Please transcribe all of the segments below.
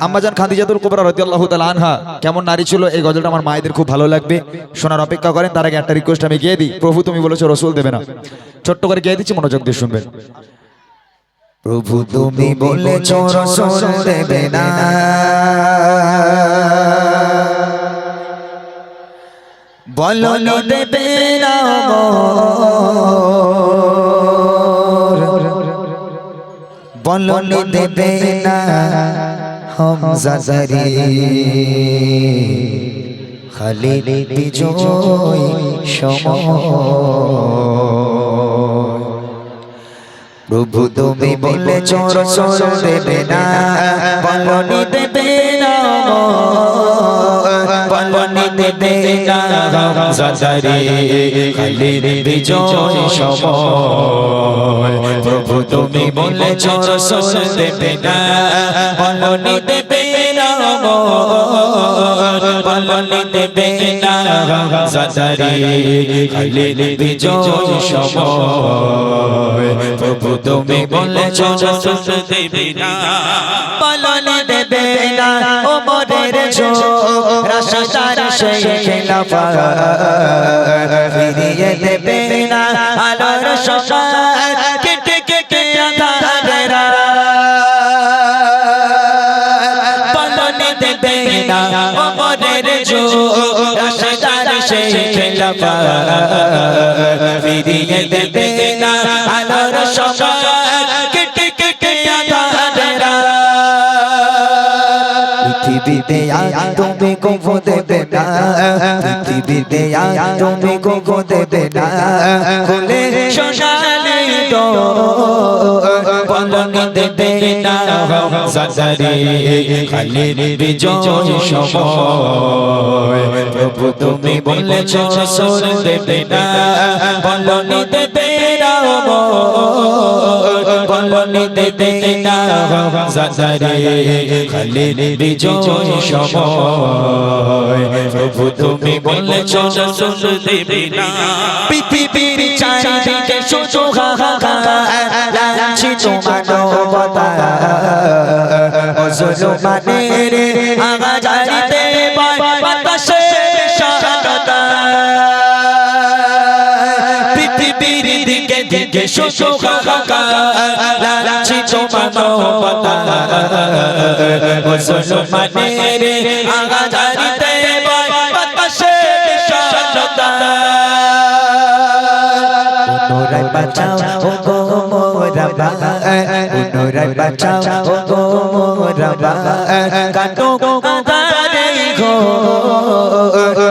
আম্মাজান খাদিজাতুল কুবরা রাদিয়াল্লাহু তাআলা আনহা, কেমন নারী ছিল? এই গজলটা আমার মায়েদের খুব ভালো লাগবে। শোনার অপেক্ষা করেন, তার আগে একটা রিকোয়েস্ট আমি গিয়ে দিই। প্রভু, তুমি বলেছ রসুল দেবে না। ছোট্ট করে গিয়ে দিচ্ছি, মনোযোগ দিয়ে শুনবেন। প্রভু, তুমি বলেছ দেবে না। বলো দেবে না বলো দেবে না। হম জাজারি। খালি বিজয় সময়। প্রভু তুমি বলেছ রসল দেবে না বলনি দেবে না বলনি দেবে না জাদারে খালি বিজয় সময়। প্রভু তুমি বলেছ রসল দেবে না। বলনি দেবে না বলনি দেবে না জাদারে খালি বিজয় সময়। প্রভু তুমি বলেছ রসল দেবে না। বলনি দেবে না ও মোদের জো রাস্তার সেই খেলাফা ফিরিয়ে দেবে না আলোর সকাল ফিরিয়ে দেবে না পৃথিবীতে তুমি কবু দেবে না। পৃথিবীতে তুমি কবু দেবে না। খুলে সোনালি তো বলনি দেবে না। সাজারে খালি বিজয় সময়। প্রভু তুমি বলেছ, সোর দেবে না। বলনি দেবে না। বলনি দেবে না সাজারে খালি বিজয় সময় প্রভু তুমি বলেছ সোর দেবে না পৃথিবীর চারিদিকে শুধু হাহাকার লাগছে তোমার নবতা মুসলমানের আগাজারিতে পৃথিবীর দিকে দিকে শুধু হাহাকার লাগছে তোমার নবতা মুসলমানের আগাজারিতে বাতাসে শাহাদাত পুনরায় বাঁচাও ও গো মোরা বা পুনরায় বাঁচাও ও গো মোরা বা কাটো কাদারে গো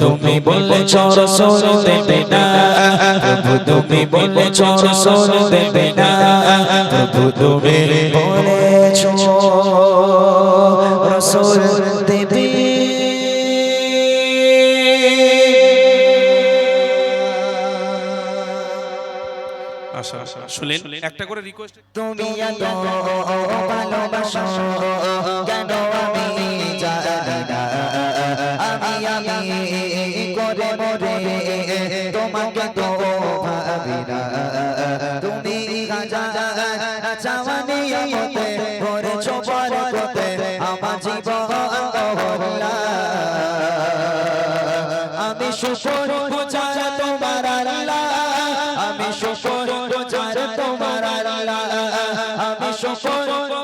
তুমি বললে বলেছ সোর দেবে না। প্রভু তুমি বলেছ সোর দেবে না। প্রভু তুমি বলেছ রসুল দেবে। আশা আশা শুনলেন একটা করে রিকোয়েস্ট তুমি ভালোবাসো কেন আমি। করে মরে তোমাকে তো ভাবি না তুমি আমি শুকর গুজার তোমার আমি শুকর গুজার তোমার আমি শুকর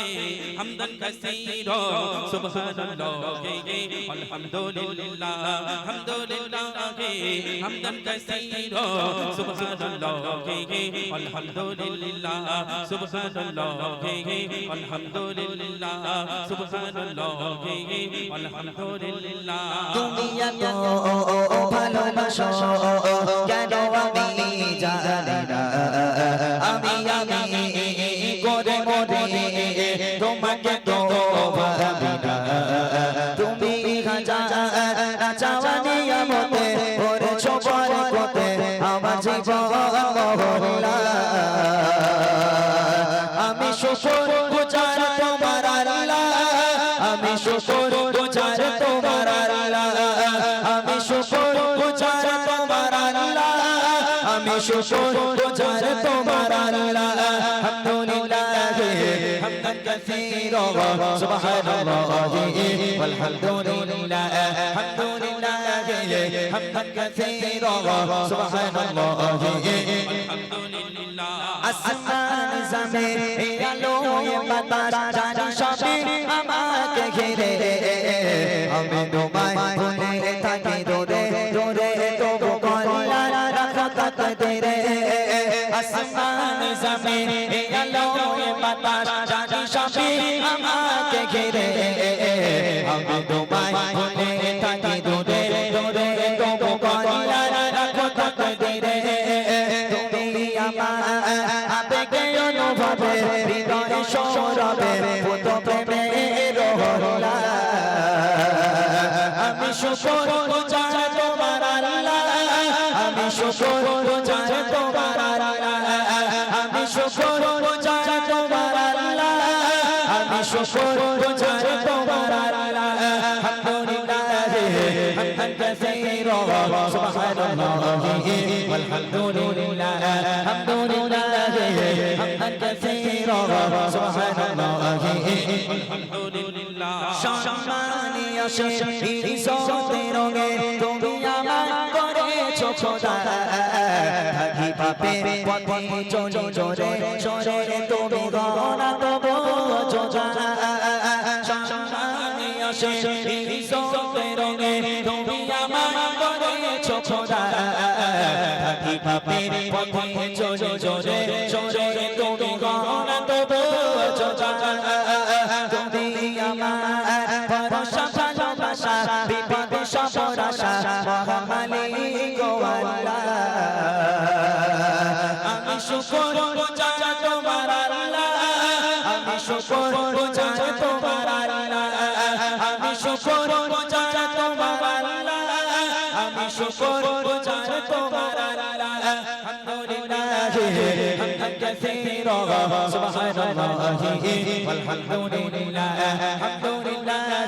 হে হামদান কাসীর, সুবহানাল্লাহ হে, আলহামদুলিল্লাহ, হামদুলিল্লাহ হে হামদান কাসীর, সুবহানাল্লাহ হে, আলহামদুলিল্লাহ, সুবহানাল্লাহ হে, আলহামদুলিল্লাহ, সুবহানাল্লাহ হে, আলহামদুলিল্লাহ। দুনিয়া তো ভালোবাসো, কেন আমি জানি না। আমি আমি করে করে তোমাকে তো ভাবি না তুমি আমি গুজার তোমার আমি শুকর গুজার তোমার আমি শুকর গুজার তোমার আমি শুকর গুজার তোমার আল্লাহ আলহামদুলিল্লাহ হামদান কাসীরা সুবহানাল্লাহ والحمدلله الحمد لله حمدا كثيرا سبحان الله الحمد لله আসমান জমিন এই আলো এ বাতাস জানি সবই আমাকে ঘিরে আমি তোমায় ভুলে থাকি দূরে দূরে তবু কল্যাণ রাখো তাকদীরে আসমান জমিন এ আলো বাতাস, জানি সবই আমাকে ঘিরে। আমি তোমায় ভুলে থাকি, দূরে দূরে তবু কল্যাণ রাখো তাকদীরে। তুমি والحمد لله الحمد لله حمدا كثيرا سبحان الله والحمد لله شماني يا شيخ في صوت رغيتو খোদা থাকি পাপে পথে চলে চলে চলে তুমি গনা তবু যোজা সম্মানী আসে ইজ্জতের রঙে তোমার আল্লাহ আমি শুকর গুজার তোমার আল্লাহ আমি শুকর গুজার তোমার আল্লাহ আমি শুকর গুজার তোমার আল্লাহ আলহামদুলিল্লাহ হামদান কাসীরা সুবহানাল্লাহ والحمدلله الحمد لله